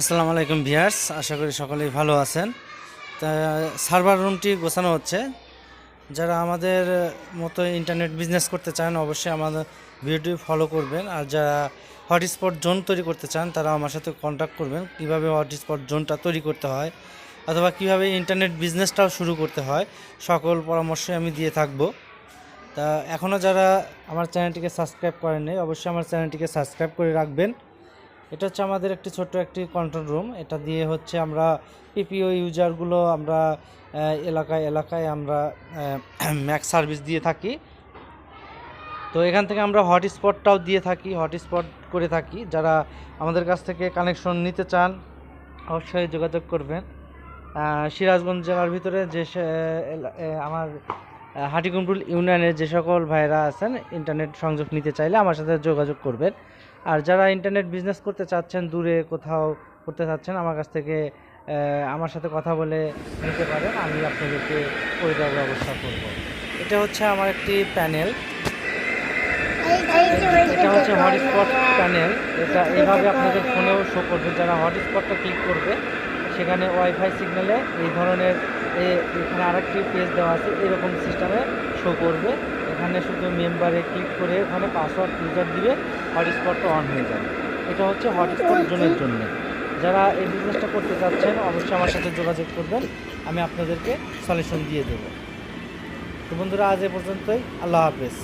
আসসালামু আলাইকুম ভিয়ার্স আশা করি সকলেই ভালো আছেন। তা, সার্ভার রুমটি গোছানো হচ্ছে। যারা আমাদের মতো ইন্টারনেট বিজনেস করতে চান, অবশ্যই আমাদের ভিডিওটি ফলো করবেন। আর যারা হটস্পট জোন তৈরি করতে চান তারা আমার সাথে কন্ট্যাক্ট করবেন। কীভাবে হটস্পট জোনটা তৈরি করতে হয়, অথবা কীভাবে ইন্টারনেট বিজনেসটাও শুরু করতে হয়, সকল পরামর্শই আমি দিয়ে থাকব। তা এখনও যারা আমার চ্যানেলটিকে সাবস্ক্রাইব করেননি, অবশ্যই আমার চ্যানেলটিকে সাবস্ক্রাইব করে রাখবেন। এটা হচ্ছে আমাদের একটি ছোট্ট একটি কন্ট্রোল রুম এটা দিয়ে হচ্ছে আমরা পিপিও ইউজারগুলো আমরা এলাকায় এলাকায় আমরা ম্যাক্স সার্ভিস দিয়ে থাকি। তো এখান থেকে আমরা হটস্পটটাও দিয়ে থাকি হটস্পট করে থাকি। যারা আমাদের কাছ থেকে কানেকশন নিতে চান, অবশ্যই যোগাযোগ করবেন। সিরাজগঞ্জ জেলার ভিতরে যে আমার হাটিকুমরুল ইউনিয়নের যে সকল ভাইরা আছেন ইন্টারনেট সংযোগ নিতে চাইলে আমার সাথে যোগাযোগ করবেন। আর যারা ইন্টারনেট বিজনেস করতে চাচ্ছেন, দূরে কোথাও করতে চাচ্ছেন, আমার কাছ থেকে আমার সাথে কথা বলে নিতে পারেন, আমি আপনাদেরকে করে দেওয়ার ব্যবস্থা করব। এটা হচ্ছে আমার একটি প্যানেল এটা হচ্ছে হটস্পট প্যানেল এটা এইভাবে আপনাদের ফোনেও শো করবে। যারা হটস্পটটা ক্লিক করবে সেখানে ওয়াইফাই সিগন্যালে এই ধরনের এখানে আরেকটি পেজ দেওয়া আছে, এরকম সিস্টেমে শো করবে। এখানে শুধু মেম্বারে ক্লিক করে ওখানে পাসওয়ার্ড ইউজার দিবে হটস্পটটা অন হয়ে যাবে। এটা হচ্ছে হটস্পট জোনের জন্য। যারা এই বিজনেসটা করতে চাচ্ছেন, অবশ্যই আমার সাথে যোগাযোগ করবেন, আমি আপনাদেরকে সলিউশন দিয়ে দেবো। তো বন্ধুরা, আজ এ পর্যন্তই। আল্লাহ হাফেজ।